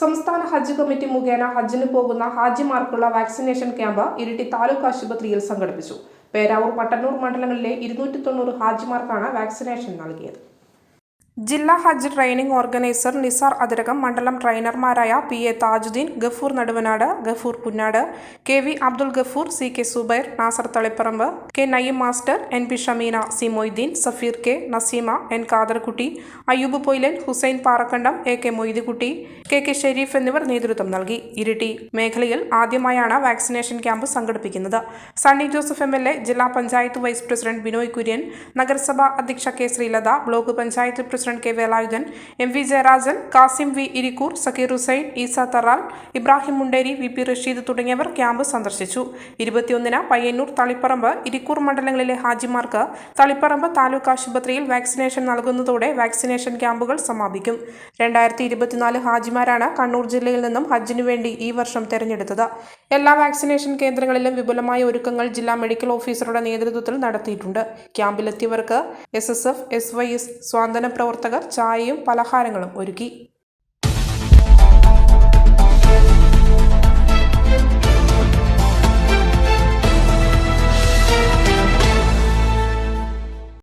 സംസ്ഥാന ഹജ്ജ് കമ്മിറ്റി മുഖേന ഹജ്ജിന് പോകുന്ന ഹാജിമാർക്കുള്ള വാക്സിനേഷൻ ക്യാമ്പ് ഇരിട്ടി താലൂക്ക് ആശുപത്രിയിൽ സംഘടിപ്പിച്ചു. പേരാവൂർ പട്ടന്നൂർ മണ്ഡലങ്ങളിലെ ഇരുന്നൂറ്റി തൊണ്ണൂറ് ഹാജിമാർക്കാണ് വാക്സിനേഷൻ നൽകിയത്. ജില്ലാ ഹജ്ജ് ട്രെയിനിംഗ് ഓർഗനൈസർ നിസാർ അതിരകം മണ്ഡലം ട്രെയിനർമാരായ P A Thajudheen Gafoor Naduvanad Gafoor Punnad K V Abdul Gafoor C K Subair Nasar Thaliparamba K Naeem master N P Shameena C Moideen Safeer K Naseema N Kaderkutty Ayyub Poilan Hussain Parakkandam A K Moidukutty K K Shareef എന്നിവർ നേതൃത്വം നൽകി. ഇരിട്ടി മേഖലയിൽ ആദ്യമായാണ് vaccination camp സംഘടിപ്പിക്കുന്നത്. Sunny Joseph M L A ജില്ലാ panchayat vice president Binoy Kurian നഗരസഭാ അധ്യക്ഷ K Sreelatha block panchayat president K Velayudhan M V Jayarajan Kasim V Irikkur Zakir Hussain Eesa Tharal Ibrahim Munderi V P Rasheed തുടങ്ങിയവർ camp സന്ദർശിച്ചു. ഇരുപത്തിയൊന്നിന് പയ്യന്നൂർ തളിപ്പറമ്പ് ഇരിക്കൂർ മണ്ഡലങ്ങളിലെ ഹാജിമാർക്ക് തളിപ്പറമ്പ് താലൂക്ക് ആശുപത്രിയിൽ vaccination നൽകുന്നതോടെ vaccination ക്യാമ്പുകൾ സമാപിക്കും. രണ്ടായിരത്തി ഇരുപത്തിനാല് ഹാജിമാരാണ് കണ്ണൂർ ജില്ലയിൽ നിന്നും ഹജ്ജിനു വേണ്ടി ഈ വർഷം തെരഞ്ഞെടുത്തത്. എല്ലാ വാക്സിനേഷൻ കേന്ദ്രങ്ങളിലും വിപുലമായ ഒരുക്കങ്ങൾ ജില്ലാ മെഡിക്കൽ ഓഫീസറുടെ നേതൃത്വത്തിൽ നടത്തിയിട്ടുണ്ട്. ക്യാമ്പിലെത്തിയവർക്ക് S S F S Y S Santhwana പ്രവർത്തകർ ചായയും പലഹാരങ്ങളും ഒരുക്കി.